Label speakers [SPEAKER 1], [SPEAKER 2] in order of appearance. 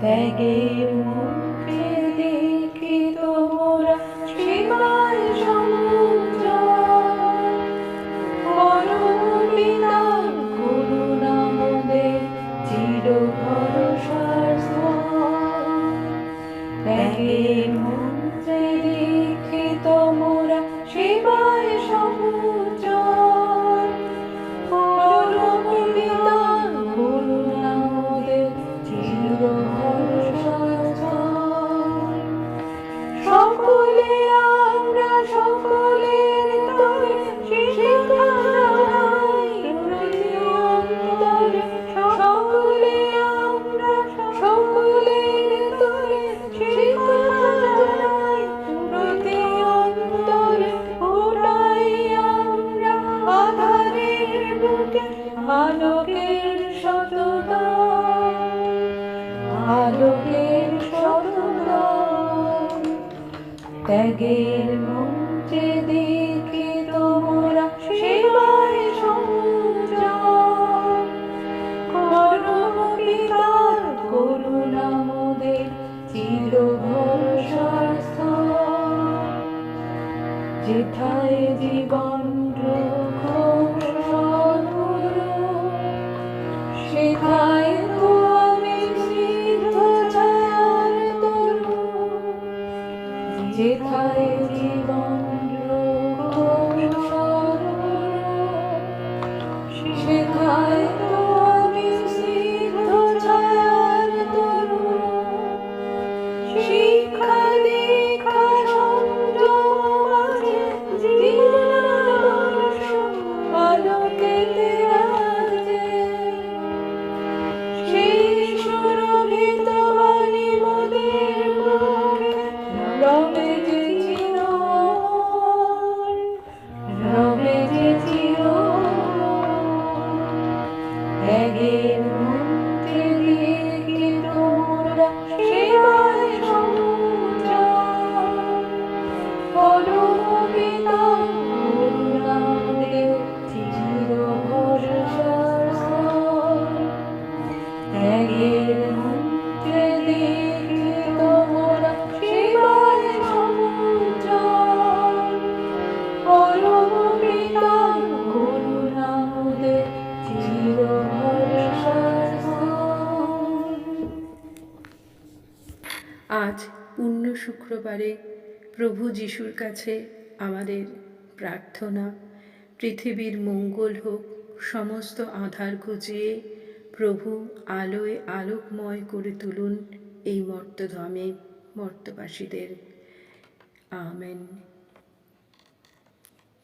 [SPEAKER 1] ত্যাগের মুখে দেখি তোমরা সীমায় সমুদ্র পরম পিতার চির ভরসার। ত্যাগের মুখে আলোকের সততা আলোকের সততা ত্যাগের মন্ত্রে দেখি তোমরা সেবায় সমুদ্র করম পিতার করুণা মোদের চির ভরসার। যেথায় জীবন রুক্ষ যেথায় জীবন
[SPEAKER 2] আজ পূর্ণ শুক্রবারে প্রভু যিশুর কাছে আমাদের প্রার্থনা। পৃথিবীর মঙ্গল হোক, সমস্ত আধার খুঁজিয়ে প্রভু আলোয় আলোকময় করে তুলুন এই মর্তধামে মর্তবাসীদের। আমেন।